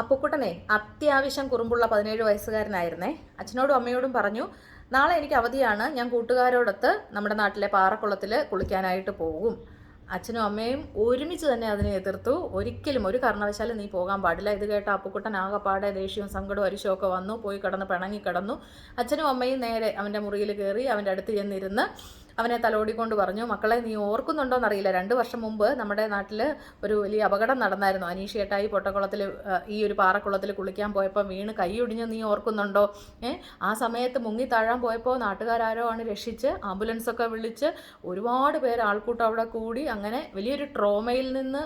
അപ്പുക്കുട്ടനെ അത്യാവശ്യം കുറുമ്പുള്ള പതിനേഴ് വയസ്സുകാരനായിരുന്നേ. അച്ഛനോടും അമ്മയോടും പറഞ്ഞു നാളെ എനിക്ക് അവധിയാണ്. ഞാൻ കൂട്ടുകാരോടൊത്ത് നമ്മുടെ നാട്ടിലെ പാറക്കുളത്തിൽ കുളിക്കാനായിട്ട് പോകും. അച്ഛനും അമ്മയും ഒരുമിച്ച് തന്നെ അതിനെ എതിർത്തു. ഒരിക്കലും ഒരു കാരണവശാലും നീ പോകാൻ പാടില്ല. ഇത് കേട്ട അപ്പുക്കുട്ടൻ ആകെപ്പാടെ ദേഷ്യവും സങ്കടവും അരിശമൊക്കെ വന്നു. പോയി കിടന്ന് പിണങ്ങി കിടന്നു. അച്ഛനും അമ്മയും നേരെ അവന്റെ മുറിയിൽ കയറി അവന്റെ അടുത്ത് ചെന്നിരുന്ന് അവനെ തലോടിക്കൊണ്ട് പറഞ്ഞു മക്കളെ നീ ഓർക്കുന്നുണ്ടോന്ന് അറിയില്ല രണ്ട് വർഷം മുമ്പ് നമ്മുടെ നാട്ടിൽ ഒരു വലിയ അപകടം നടന്നായിരുന്നു. അനീഷ് ഏട്ടായി പൊട്ടക്കുളത്തിൽ ഈ ഒരു പാറക്കുളത്തിൽ കുളിക്കാൻ പോയപ്പോൾ വീണ് കൈയൊടിഞ്ഞ് നീ ഓർക്കുന്നുണ്ടോ? ഏ ആ സമയത്ത് മുങ്ങി താഴാൻ പോയപ്പോൾ നാട്ടുകാരോ ആണ് രക്ഷിച്ച് ആംബുലൻസ് ഒക്കെ വിളിച്ച് ഒരുപാട് പേര് ആൾക്കൂട്ടം അവിടെ കൂടി അങ്ങനെ വലിയൊരു ട്രോമയിൽ നിന്ന്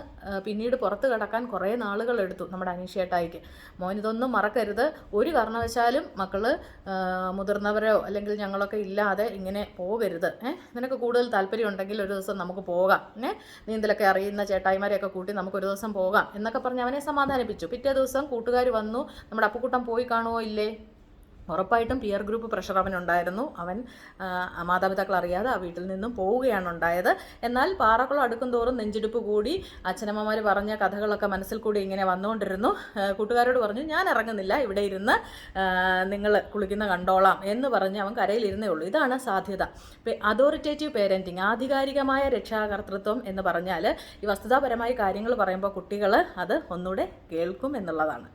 പിന്നീട് പുറത്ത് കിടക്കാൻ കുറേ നാളുകൾ എടുത്തു നമ്മുടെ അനീഷ് ഏട്ടായിക്ക് മോനിതൊന്നും മറക്കരുത്. ഒരു കാരണവശാലും മക്കൾ ആ, മുതിർന്നവരോ അല്ലെങ്കിൽ ഞങ്ങളൊക്കെ ഇല്ലാതെ ഇങ്ങനെ പോകരുത് ഏഹ് നിനക്ക് കൂടുതൽ താല്പര്യം ഉണ്ടെങ്കിൽ ഒരു ദിവസം നമുക്ക് പോകാം. ഏ നീന്തലൊക്കെ അറിയുന്ന ചേട്ടായിമാരെയൊക്കെ കൂട്ടി നമുക്ക് ഒരു ദിവസം പോകാം. എന്നൊക്കെ പറഞ്ഞ് അവനെ സമാധാനിപ്പിച്ചു. പിറ്റേ ദിവസം കൂട്ടുകാർ വന്നു. നമ്മുടെ അപ്പുക്കൂട്ടം പോയി കാണുമോ ഇല്ലേ? ഉറപ്പായിട്ടും പിയർ ഗ്രൂപ്പ് പ്രഷർ അവനുണ്ടായിരുന്നു. അവൻ മാതാപിതാക്കൾ അറിയാതെ ആ വീട്ടിൽ നിന്നും പോവുകയാണ് ഉണ്ടായത്. എന്നാൽ പാറക്കുളം അടുക്കും തോറും നെഞ്ചിടിപ്പ് കൂടി അച്ഛനമ്മമാർ പറഞ്ഞ കഥകളൊക്കെ മനസ്സിൽ കൂടി ഇങ്ങനെ വന്നുകൊണ്ടിരുന്നു. കൂട്ടുകാരോട് പറഞ്ഞു ഞാൻ ഇറങ്ങുന്നില്ല ഇവിടെ ഇരുന്ന് നിങ്ങൾ കുളിക്കുന്ന കണ്ടോളാം എന്ന് പറഞ്ഞ് അവൻ കരയിലിരുന്നേ ഉള്ളൂ. ഇതാണ് സാധ്യത. അതോറിറ്റേറ്റീവ് പേരന്റിങ് ആധികാരികമായ രക്ഷാകർത്തൃത്വം എന്ന് പറഞ്ഞാൽ ഈ വസ്തുതാപരമായ കാര്യങ്ങൾ പറയുമ്പോൾ കുട്ടികൾ അത് ഒന്നുകൂടെ കേൾക്കും എന്നുള്ളതാണ്.